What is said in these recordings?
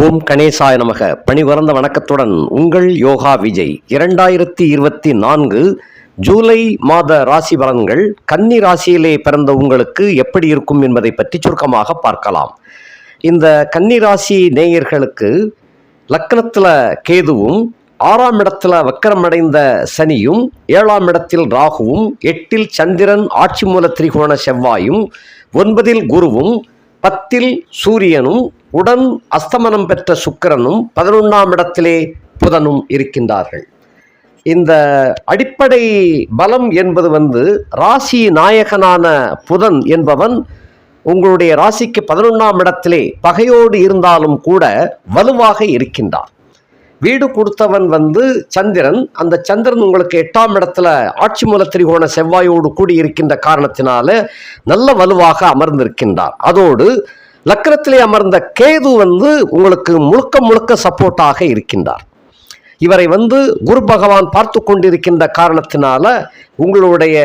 ஓம் கணேசாய நமக. பணிவரந்த வணக்கத்துடன் உங்கள் யோகா விஜய். இரண்டாயிரத்தி இருபத்தி நான்கு ஜூலை மாத ராசி பலன்கள் கன்னி ராசியிலே பிறந்த உங்களுக்கு எப்படி இருக்கும் என்பதை பற்றி சுருக்கமாக பார்க்கலாம். இந்த கன்னி ராசி நேயர்களுக்கு லக்னத்தில் கேதுவும் ஆறாம் இடத்துல வக்கரமடைந்த சனியும் ஏழாம் இடத்தில் ராகுவும் எட்டில் சந்திரன் ஆட்சி மூல திரிகோண செவ்வாயும் ஒன்பதில் குருவும் பத்தில் சூரியனும் உடன் அஸ்தமனம் பெற்ற சுக்கிரனும் பதினொன்றாம் இடத்திலே புதனும் இருக்கின்றார்கள். இந்த அடிப்படை பலம் என்பது வந்து ராசி நாயகனான புதன் என்பவன் உங்களுடைய ராசிக்கு பதினொன்றாம் இடத்திலே பகையோடு இருந்தாலும் கூட வலுவாக இருக்கின்றார் வீடு கொடுத்தவன் வந்து சந்திரன் அந்த சந்திரன் உங்களுக்கு எட்டாம் இடத்துல ஆட்சி மூல திரிகோண செவ்வாயோடு கூடி இருக்கின்ற காரணத்தினால நல்ல வலுவாக அமர்ந்திருக்கின்றார். அதோடு லக்கணத்திலே அமர்ந்த கேது வந்து உங்களுக்கு முழுக்க முழுக்க சப்போர்ட்டாக இருக்கின்றார். இவரை வந்து குரு பகவான் பார்த்து கொண்டிருக்கின்ற காரணத்தினால உங்களுடைய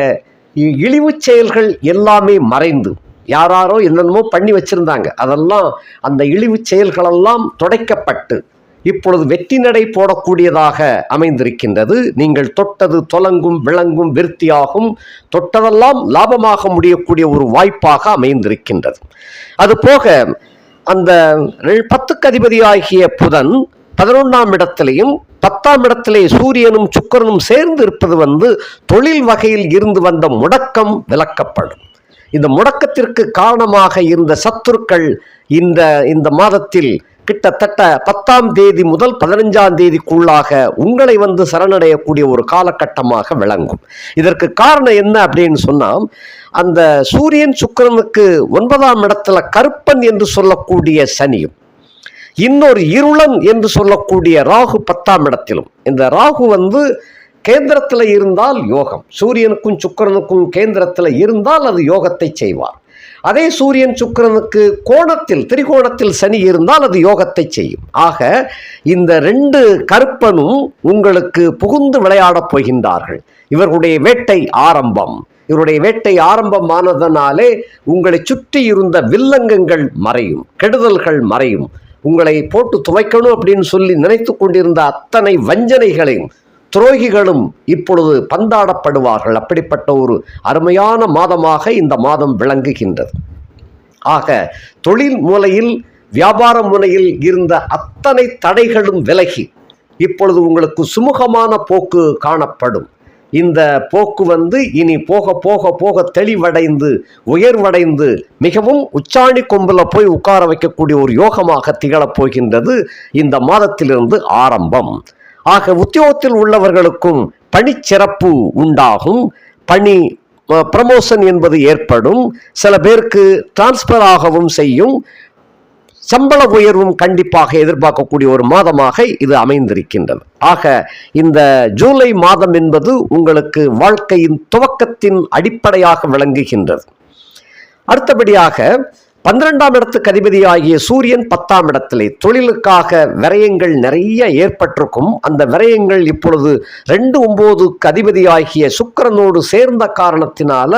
இழிவு இழிவுச் செயல்கள் எல்லாமே மறைந்து யாராரோ என்னென்னமோ பண்ணி வச்சிருந்தாங்க. அதெல்லாம் அந்த இழிவுச் செயல்களெல்லாம் துடைக்கப்பட்டு இப்பொழுது வெற்றி நடை போடக்கூடியதாக அமைந்திருக்கின்றது. நீங்கள் தொட்டது தொலங்கும் விளங்கும் விருத்தியாகும் தொட்டதெல்லாம் லாபமாக முடியக்கூடிய ஒரு வாய்ப்பாக அமைந்திருக்கின்றது. அது போக அந்த பத்துக்கு அதிபதியாகிய புதன் பதினொன்றாம் இடத்திலையும் பத்தாம் இடத்திலே சூரியனும் சுக்கிரனும் சேர்ந்து இருப்பது வந்து தொழில் வகையில் இருந்து வந்த முடக்கம் விலக்கப்படும் இந்த முடக்கத்திற்கு காரணமாக இருந்த சத்துருக்கள் இந்த இந்த மாதத்தில் கிட்டத்தட்ட பத்தாம் தேதி முதல் பதினஞ்சாம் தேதிக்குள்ளாக உங்களை வந்து சரணடையக்கூடிய ஒரு காலகட்டமாக விளங்கும். இதற்கு காரணம் என்ன அப்படின்னு சொன்னால் அந்த சூரியன் சுக்கிரனுக்கு ஒன்பதாம் இடத்துல கருப்பன் என்று சொல்லக்கூடிய சனியும் இன்னொரு இருளன் என்று சொல்லக்கூடிய ராகு பத்தாம் இடத்திலும். இந்த ராகு வந்து கேந்திரத்தில் இருந்தால் யோகம். சூரியனுக்கும் சுக்கிரனுக்கும் கேந்திரத்தில் இருந்தால் அது யோகத்தை செய்வார். அதே சூரியன் சுக்கிரனுக்கு கோணத்தில் திரிகோணத்தில் சனி இருந்தால் அது யோகத்தை செய்யும். ஆக இந்த ரெண்டு கருப்பனும் உங்களுக்கு புகுந்து விளையாடப் போகின்றார்கள். இவர்களுடைய வேட்டை ஆரம்பம். இவருடைய வேட்டை ஆரம்பமானதனாலே உங்களை சுற்றி இருந்த வில்லங்கங்கள் மறையும் கெடுதல்கள் மறையும். உங்களை போட்டு துவைக்கணும் அப்படின்னு சொல்லி நினைத்து கொண்டிருந்த அத்தனை வஞ்சனைகளையும் துரோகிகளும் இப்பொழுது பந்தாடப்படுவார்கள். அப்படிப்பட்ட ஒரு அருமையான மாதமாக இந்த மாதம் விளங்குகின்றது. ஆக தொழில் மூலையில் வியாபார முனையில் இருந்த அத்தனை தடைகளும் விலகி இப்பொழுது உங்களுக்கு சுமூகமான போக்கு காணப்படும். இந்த போக்கு வந்து இனி போக போக போக தெளிவடைந்து உயர்வடைந்து மிகவும் உச்சாணி கொம்பில் போய் உட்கார வைக்கக்கூடிய ஒரு யோகமாக திகழப் போகின்றது இந்த மாதத்திலிருந்து ஆரம்பம். ஆக உத்தியோகத்தில் உள்ளவர்களுக்கும் பணிச்சிறப்பு உண்டாகும். பணி ப்ரமோஷன் என்பது ஏற்படும். சில பேருக்கு டிரான்ஸ்ஃபர் ஆகவும் செய்யும். சம்பள உயர்வும் கண்டிப்பாக எதிர்பார்க்கக்கூடிய ஒரு மாதமாக இது அமைந்திருக்கின்றது. ஆக இந்த ஜூலை மாதம் என்பது உங்களுக்கு வாழ்க்கையின் துவக்கத்தின் அடிப்படையாக விளங்குகின்றது. அடுத்தபடியாக பன்னிரெண்டாம் இடத்துக்கு அதிபதியாகிய சூரியன் பத்தாம் இடத்திலே. தொழிலுக்காக விரயங்கள் நிறைய ஏற்பட்டிருக்கும். அந்த விரயங்கள் இப்பொழுது ரெண்டு ஒம்போது அதிபதியாகிய சுக்கரனோடு சேர்ந்த காரணத்தினால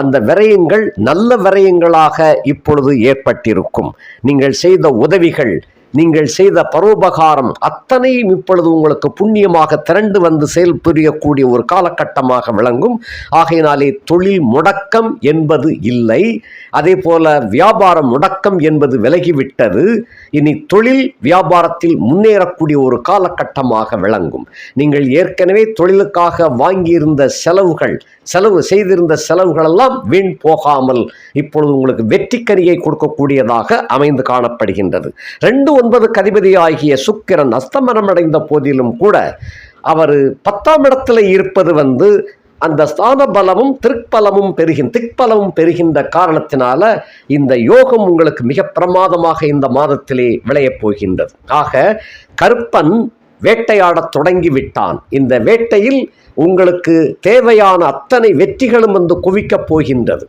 அந்த விரயங்கள் நல்ல விரயங்களாக இப்பொழுது ஏற்பட்டிருக்கும். நீங்கள் செய்த உதவிகள் நீங்கள் செய்த பரோபகாரம் அத்தனையும் இப்பொழுது உங்களுக்கு புண்ணியமாக திரண்டு வந்து செயல் புரியக்கூடிய ஒரு காலகட்டமாக விளங்கும். ஆகையினாலே தொழில் முடக்கம் என்பது இல்லை. அதே போல வியாபாரம் முடக்கம் என்பது விலகிவிட்டது. இனி தொழில் வியாபாரத்தில் முன்னேறக்கூடிய ஒரு காலகட்டமாக விளங்கும். நீங்கள் ஏற்கனவே தொழிலுக்காக வாங்கியிருந்த செலவுகள் செலவு செய்திருந்த செலவுகளெல்லாம் வீண் போகாமல் இப்பொழுது உங்களுக்கு வெற்றிக்கரியை கொடுக்கக்கூடியதாக அமைந்து காணப்படுகின்றது. ரெண்டு ஒன்பது கதிபதியாகிய சுக்கிரன் அஸ்தமனம் அடைந்த போதிலும் கூட அவர் பத்தாம் இடத்துல இருப்பது வந்து அந்த ஸ்தான பலமும் திருப்பலமும் பெருகின் திக்பலமும் பெறுகின்ற காரணத்தினால இந்த யோகம் உங்களுக்கு மிக பிரமாதமாக இந்த மாதத்திலே விளையப் போகின்றது. ஆக கருப்பன் வேட்டையாடத் தொடங்கி விட்டான் இந்த வேட்டையில் உங்களுக்கு தேவையான அத்தனை வெற்றிகளும் வந்து குவிக்கப் போகின்றது.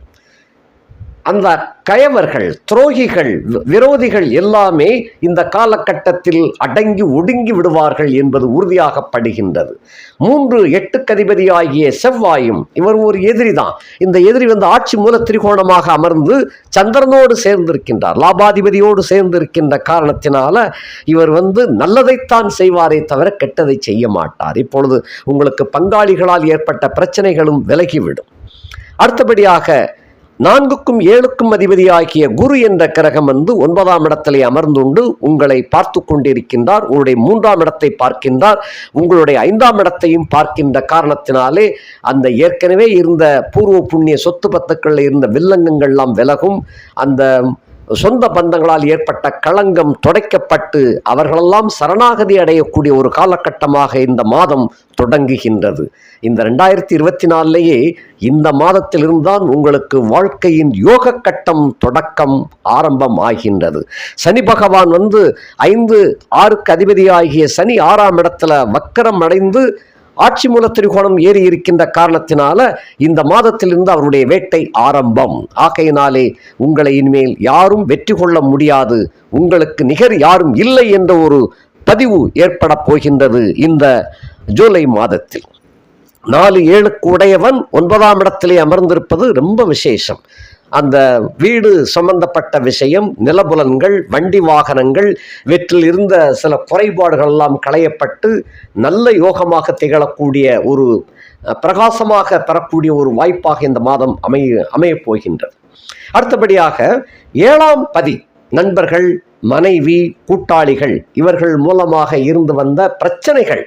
அந்த கயவர்கள் துரோகிகள் வி- விரோதிகள் எல்லாமே இந்த காலகட்டத்தில் அடங்கி ஒடுங்கி விடுவார்கள் என்பது உறுதியாகப்படுகின்றது. மூன்று எட்டு கதிபதியாகிய செவ்வாயும் இவர் ஒரு எதிரி தான். இந்த எதிரி வந்து ஆட்சி மூல திரிகோணமாக அமர்ந்து சந்திரனோடு சேர்ந்திருக்கின்றார். லாபாதிபதியோடு சேர்ந்திருக்கின்ற காரணத்தினால இவர் வந்து நல்லதைத்தான் செய்வாரே தவிர கெட்டதை செய்ய மாட்டார். இப்பொழுது உங்களுக்கு பங்காளிகளால் ஏற்பட்ட பிரச்சனைகளும் விலகிவிடும். அடுத்தபடியாக நான்குக்கும் ஏழுக்கும் அதிபதியாகிய குரு என்ற கிரகம் வந்து ஒன்பதாம் இடத்திலே அமர்ந்துண்டு உங்களை பார்த்து கொண்டிருக்கின்றார் உங்களுடைய மூன்றாம் இடத்தை பார்க்கின்றார் உங்களுடைய ஐந்தாம் இடத்தையும் பார்க்கின்ற காரணத்தினாலே அந்த ஏற்கனவே இருந்த பூர்வ புண்ணிய சொத்து பத்துக்களில் இருந்த வில்லங்கங்கள்லாம் விலகும் அந்த சொந்த பந்தங்களால் ஏற்பட்ட களங்கம் துடைக்கப்பட்டு அவர்களெல்லாம் சரணாகதி அடையக்கூடிய ஒரு காலகட்டமாக இந்த மாதம் தொடங்குகின்றது. இந்த ரெண்டாயிரத்தி இருபத்தி நாலுலேயே இந்த மாதத்திலிருந்தான் உங்களுக்கு வாழ்க்கையின் யோக கட்டம் தொடக்கம் ஆரம்பம் ஆகின்றது சனி பகவான் வந்து ஐந்து ஆறுக்கு அதிபதியாகிய சனி ஆறாம் இடத்துல வக்கரம் அடைந்து ஆட்சி மூல திரிகோணம் ஏறி இருக்கின்ற காரணத்தினால இந்த மாதத்திலிருந்து அவருடைய வேட்டை ஆரம்பம். ஆகையினாலே உங்களை இனிமேல் யாரும் வெற்றி கொள்ள முடியாது. உங்களுக்கு நிகர் யாரும் இல்லை என்ற ஒரு பதிவு ஏற்பட போகின்றது இந்த ஜூலை மாதத்தில். நாலு ஏழுக்கு உடையவன் ஒன்பதாம் இடத்திலே அமர்ந்திருப்பது ரொம்ப விசேஷம். அந்த வீடு சம்பந்தப்பட்ட விஷயம் நிலபுலன்கள் வண்டி வாகனங்கள் இவற்றில் இருந்த சில குறைபாடுகள் எல்லாம் களையப்பட்டு நல்ல யோகமாக திகழக்கூடிய ஒரு பிரகாசமாக பெறக்கூடிய ஒரு வாய்ப்பாக இந்த மாதம் அமைய அமையப் போகின்றது. அடுத்தபடியாக ஏழாம் பதி நண்பர்கள் மனைவி கூட்டாளிகள் இவர்கள் மூலமாக இருந்து வந்த பிரச்சனைகள்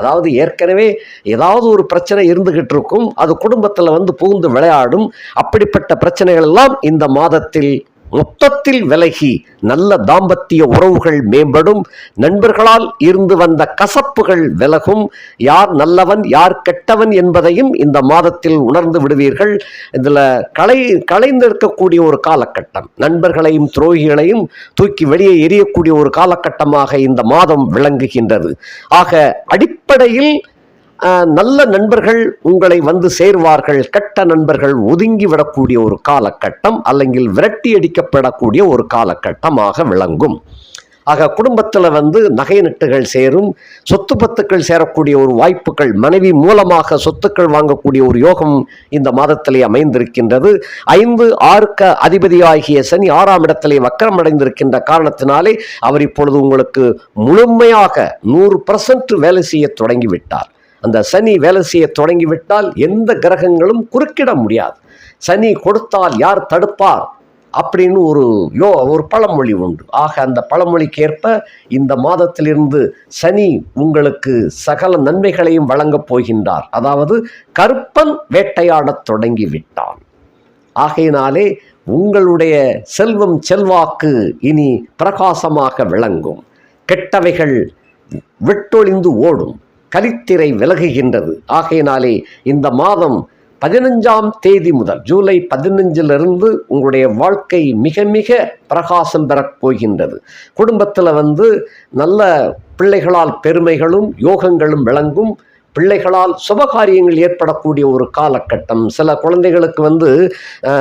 அதாவது ஏற்கனவே ஏதாவது ஒரு பிரச்சனை இருந்துகிட்டு இருக்கும் அது குடும்பத்தில் வந்து புகுந்து விளையாடும். அப்படிப்பட்ட பிரச்சனைகள் எல்லாம் இந்த மாதத்தில் மொத்தத்தில் விலகி நல்ல தாம்பத்திய உறவுகள் மேம்படும். நண்பர்களால் இருந்து வந்த கசப்புகள் விலகும். யார் நல்லவன் யார் கெட்டவன் என்பதையும் இந்த மாதத்தில் உணர்ந்து விடுவீர்கள். இதில் களை கலைந்திருக்கக்கூடிய ஒரு காலகட்டம். நண்பர்களையும் துரோகிகளையும் தூக்கி வெளியே எரியக்கூடிய ஒரு காலகட்டமாக இந்த மாதம் விளங்குகின்றது. ஆக அடிப்படையில் நல்ல நண்பர்கள் உங்களை வந்து சேர்வார்கள். கெட்ட நண்பர்கள் ஒதுங்கி விடக்கூடிய ஒரு காலகட்டம் அல்லங்கில் விரட்டி அடிக்கப்படக்கூடிய ஒரு காலகட்டமாக விளங்கும். ஆக குடும்பத்தில் வந்து நகை நட்டுகள் சேரும். சொத்து பத்துக்கள் சேரக்கூடிய ஒரு வாய்ப்புகள் மனைவி மூலமாக சொத்துக்கள் வாங்கக்கூடிய ஒரு யோகம் இந்த மாதத்திலே அமைந்திருக்கின்றது. ஐந்து ஆறுக்க அதிபதியாகிய சனி ஆறாம் இடத்திலே வக்கரம் அடைந்திருக்கின்ற காரணத்தினாலே அவர் இப்பொழுது உங்களுக்கு முழுமையாக நூறு பர்சன்ட் வேலை செய்ய தொடங்கிவிட்டார். அந்த சனி வேலை செய்ய தொடங்கிவிட்டால் எந்த கிரகங்களும் குறுக்கிட முடியாது. சனி கொடுத்தால் யார் தடுப்பார்? அப்படின்னு ஒரு யோ ஒரு பழமொழி உண்டு. ஆக அந்த பழமொழிக்கு ஏற்ப இந்த மாதத்திலிருந்து சனி உங்களுக்கு சகல நன்மைகளையும் வழங்கப் போகின்றார். அதாவது கருப்பன் வேட்டையாடத் தொடங்கி விட்டான் ஆகையினாலே உங்களுடைய செல்வம் செல்வாக்கு இனி பிரகாசமாக விளங்கும். கெட்டவைகள் விட்டொழிந்து ஓடும். கலித்திரை விலகுகின்றது. ஆகையினாலே இந்த மாதம் பதினஞ்சாம் தேதி முதல் ஜூலை பதினஞ்சிலிருந்து உங்களுடைய வாழ்க்கை மிக மிக பிரகாசம் பெறப் போகின்றது. குடும்பத்தில் வந்து நல்ல பிள்ளைகளால் பெருமைகளும் யோகங்களும் விளங்கும். பிள்ளைகளால் சுபகாரியங்கள் ஏற்படக்கூடிய ஒரு காலகட்டம். சில குழந்தைகளுக்கு வந்து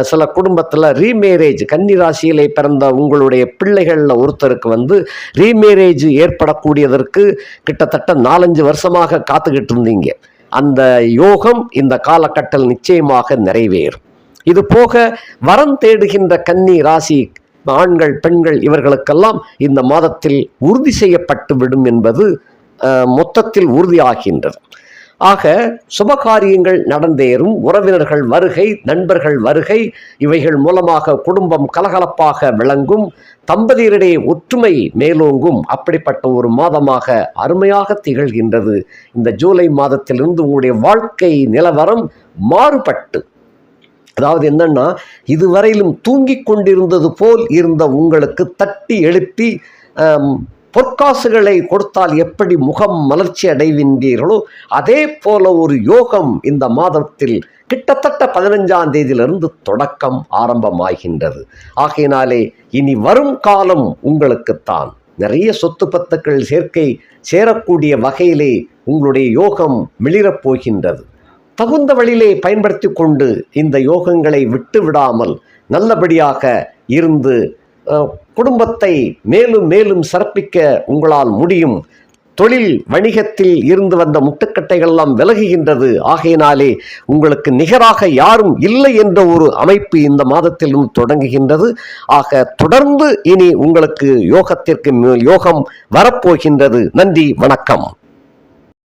சில குடும்பத்தில் ரீமேரேஜ் கன்னிராசியிலே பிறந்த உங்களுடைய பிள்ளைகளில் ஒருத்தருக்கு வந்து ரீமேரேஜ் ஏற்படக்கூடியதற்கு கிட்டத்தட்ட நாலஞ்சு வருஷமாக காத்துக்கிட்டு இருந்தீங்க. அந்த யோகம் இந்த காலகட்டத்தில் நிச்சயமாக நிறைவேறும். இது போக வரம் தேடுகின்ற கன்னி ராசி ஆண்கள் பெண்கள் இவர்களுக்கெல்லாம் இந்த மாதத்தில் உறுதி செய்யப்பட்டு விடும் என்பது மொத்தத்தில் உறுதியாகின்றது. ஆக சுபகாரியங்கள் நடந்தேறும் உறவினர்கள் வருகை நண்பர்கள் வருகை இவைகள் மூலமாக குடும்பம் கலகலப்பாக விளங்கும் தம்பதியரிடையே ஒற்றுமை மேலோங்கும். அப்படிப்பட்ட ஒரு மாதமாக அருமையாக திகழ்கின்றது. இந்த ஜூலை மாதத்திலிருந்து உங்களுடைய வாழ்க்கை நிலவரம் மாறுபட்டு. அதாவது என்னன்னா இதுவரையிலும் தூங்கிக் கொண்டிருந்தது போல் இருந்த உங்களுக்கு தட்டி எழுப்பி பொற்காசுகளை கொடுத்தால் எப்படி முகம் மலர்ச்சி அடைவின்றீர்களோ அதே போல ஒரு யோகம் இந்த மாதத்தில் கிட்டத்தட்ட பதினஞ்சாம் தேதியிலிருந்து தொடக்கம் ஆரம்பமாகின்றது. ஆகையினாலே இனி வரும் காலம் உங்களுக்குத்தான். நிறைய சொத்து பத்துக்கள் சேர்க்கை சேரக்கூடிய வகையிலே உங்களுடைய யோகம் மிளிரப் போகின்றது. தகுந்த வழியிலே பயன்படுத்தி கொண்டு இந்த யோகங்களை விட்டு விடாமல் நல்லபடியாக இருந்து குடும்பத்தை மேலும் மேலும் சிறப்பிக்க உங்களால் முடியும். தொழில் வணிகத்தில் இருந்து வந்த முட்டுக்கட்டைகள் எல்லாம் விலகுகின்றது. ஆகையினாலே உங்களுக்கு நிகராக யாரும் இல்லை என்ற ஒரு அமைப்பு இந்த மாதத்திலிருந்து தொடங்குகின்றது. ஆக தொடர்ந்து இனி உங்களுக்கு யோகத்திற்கு மேல் யோகம் வரப்போகின்றது. நன்றி வணக்கம்.